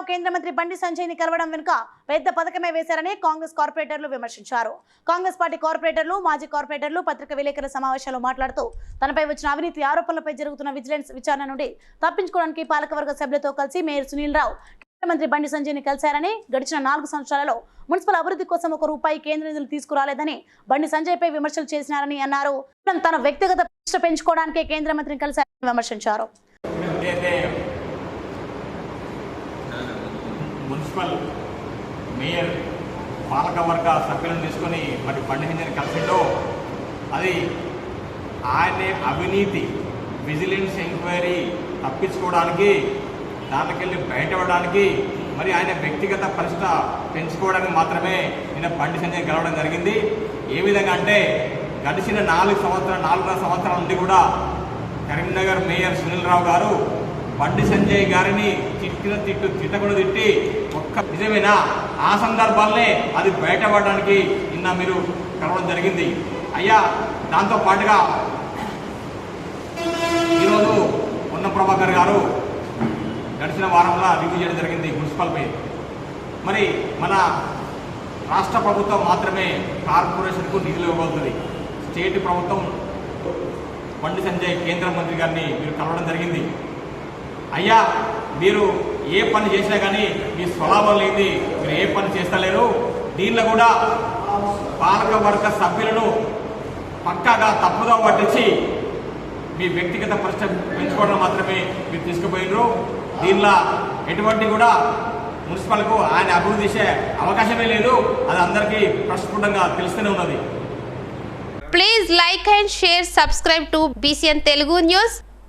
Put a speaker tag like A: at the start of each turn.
A: రావు కేంద్ర మంత్రి బండి సంజయ్ని కలవడం వెనుక పెద్ద పథకమే వేశారని కాంగ్రెస్ కార్పొరేటర్లు విమర్శించారు. కాంగ్రెస్ పార్టీ కార్పొరేటర్లు మాజీ కార్పొరేటర్లు పత్రిక విలేకరుల సమావేశంలో మాట్లాడుతూ తనపై వచ్చిన అవినీతి ఆరోపణలపై జరుగుతున్న విజిలెన్స్ విచారణ నుండి తప్పించుకోవడానికి పాలకవర్గ సభ్యులతో కలిసి మేయర్ సునీల్ రావు కేంద్ర మంత్రి బండి సంజయ్ని కలిశారని గడిచిన నాలుగు సంవత్సరాలలో మున్సిపల్ అభివృద్ధి కోసం ఒక రూపాయి కేంద్ర నిధులు తీసుకురాలేదని బండి సంజయ్ పై విమర్శలు చేసినారని అన్నారు. తన వ్యక్తిగత ప్రతిష్ట పెంచుకోవడానికే కేంద్ర మంత్రిని కలిశారని విమర్శించారు.
B: మున్సిపల్ మేయర్ పాలకవర్గ సభ్యులను తీసుకొని మరి బండి సంజయ్ని కలిసిండో అది ఆయన అవినీతి విజిలెన్స్ ఎంక్వైరీ తప్పించుకోవడానికి దానికెళ్ళి బయటపడడానికి మరి ఆయన వ్యక్తిగత పరిస్థిత పెంచుకోవడానికి మాత్రమే నిన్న బండి సంజయ్ కలవడం జరిగింది. ఏ విధంగా అంటే గడిచిన నాలుగు సంవత్సరాలు నాలుగున్నర సంవత్సరాల నుండి కూడా కరీంనగర్ మేయర్ సునీల్ రావు గారు బండి సంజయ్ గారిని తిట్టిన తిట్టు తిట్టకుండా తిట్టి ఒక్క నిజమేనా? ఆ సందర్భాలనే అది బయటపడడానికి నిన్న మీరు కలవడం జరిగింది. అయ్యా దాంతో పాటుగా ఈరోజు ఉన్న ప్రభాకర్ గారు గడిచిన వారంలో రివ్యూ చేయడం జరిగింది మున్సిపల్పై మరి మన రాష్ట్ర ప్రభుత్వం మాత్రమే కార్పొరేషన్కు నిధులు ఇవ్వగలుగుతుంది స్టేట్ ప్రభుత్వం బండి సంజయ్ కేంద్ర మంత్రి గారిని మీరు కలవడం జరిగింది. అయ్యా మీరు ఏ పని చేసినా కానీ మీ స్వలాభం లేని మీరు ఏ పని చేస్తలేరు. దీనిలో కూడా పాలక వర్గ సభ్యులను పక్కాగా తప్పుగా పట్టించి మీ వ్యక్తిగత పరిస్థితి పెంచుకోవడం మాత్రమే మీరు తీసుకుపోయినరు. దీనిలో ఎటువంటి కూడా మున్సిపల్కు ఆయన అభివృద్ధి చేసే అవకాశమే లేదు. అది అందరికీ ప్రస్ఫుటంగా తెలుస్తూనే ఉన్నది.
C: Please like and share subscribe to BCN Telugu news